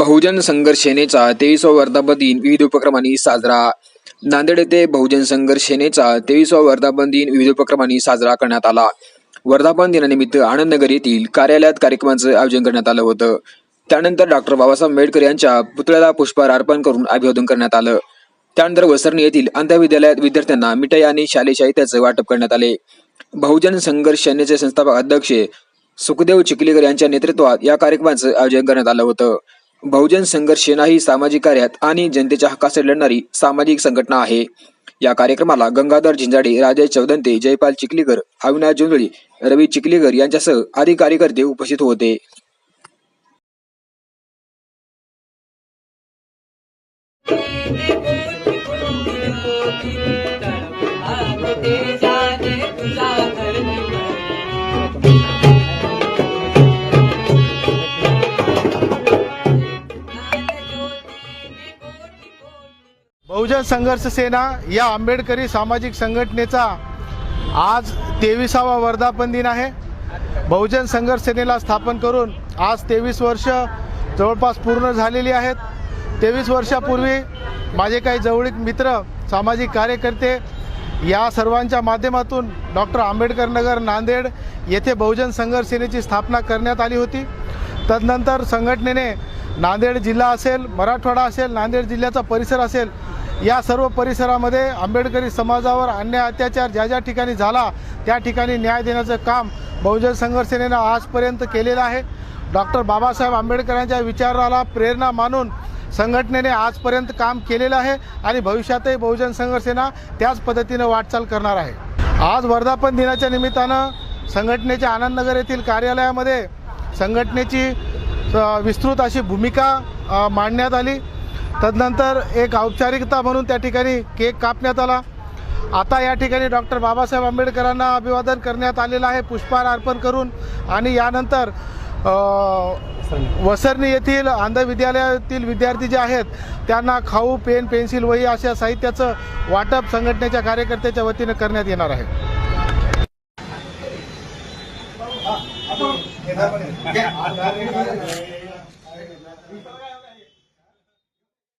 बहुजन संघर्ष सेनेचा तेवीसवा वर्धापन दिन विविध उपक्रमांनी साजरा. नांदेड येथे बहुजन संघर्ष सेनेचा तेवीसवा वर्धापन दिन विविध उपक्रमांनी साजरा करण्यात आला. वर्धापन दिनानिमित्त आनंदनगर येथील कार्यालयात कार्यक्रमाचं आयोजन करण्यात आलं होतं. त्यानंतर डॉक्टर बाबासाहेब आंबेडकर यांच्या पुतळ्याला पुष्पहार अर्पण करून अभिवादन करण्यात आलं. त्यानंतर वसरणी येथील आंतरविद्यालयात विद्यार्थ्यांना मिठाई आणि शालेय साहित्याचं वाटप करण्यात आले. बहुजन संघर्ष सेनेचे संस्थापक अध्यक्ष सुखदेव चिखलीकर यांच्या नेतृत्वात या कार्यक्रमाचं आयोजन करण्यात आलं होतं. बहुजन संघर्ष सेना ही सामाजिक कार्यात आणि जनतेच्या हक्कासाठी लढणारी सामाजिक संघटना आहे. या कार्यक्रमाला गंगाधर झिंजाडे राजेश चौदंते जयपाल चिखलीकर अविनाश जोंधळी रवी चिखलीकर यांच्यासह आदी कार्यकर्ते उपस्थित होते. बहुजन संघर्ष सेना या आंबेडकरी सामाजिक संघटनेचा आज तेविसावा वर्धापन दिन आहे. बहुजन संघर्ष सेनेला स्थापन करून आज तेवीस वर्ष जवळपास पूर्ण झालेली आहेत. तेवीस वर्षापूर्वी माझे काही जवळीक मित्र सामाजिक कार्यकर्ते या सर्वांच्या माध्यमातून डॉक्टर आंबेडकर नगर नांदेड येथे बहुजन संघर्ष सेनेची स्थापना करण्यात आली होती. तदनंतर संघटनेने नांदेड जिल्हा असेल मराठवाडा असेल नांदेड जिल्ह्याचा परिसर असेल या सर्व परिसरामध्ये आंबेडकरी समाजावर अन्याय अत्याचार ज्या ज्या ठिकाणी झाला त्या ठिकाणी न्याय देण्याचं काम बहुजन संघर्ष सेनेनं आजपर्यंत केलेलं आहे. डॉक्टर बाबासाहेब आंबेडकरांच्या विचाराला प्रेरणा मानून संघटनेने आजपर्यंत काम केलेलं आहे आणि भविष्यातही बहुजन संघर्ष सेना त्याच पद्धतीनं वाटचाल करणार आहे. आज वर्धापन दिनाच्या निमित्तानं संघटनेच्या आनंदनगर येथील कार्यालयामध्ये संघटनेची विस्तृत अशी भूमिका मांडण्यात आली. तदनंतर एक औपचारिकता म्हणून त्या ठिकाणी केक कापण्यात आला. आता या ठिकाणी डॉक्टर बाबासाहेब आंबेडकरांना अभिवादन करण्यात आलेलं आहे पुष्पहार अर्पण करून आणि यानंतर वसरणी येथील आंध विद्यालयातील विद्यार्थी जे आहेत त्यांना खाऊ पेन पेन्सिल वही अशा साहित्याचं वाटप संघटनेच्या कार्यकर्त्याच्या वतीनं करण्यात येणार आहे. ఏదో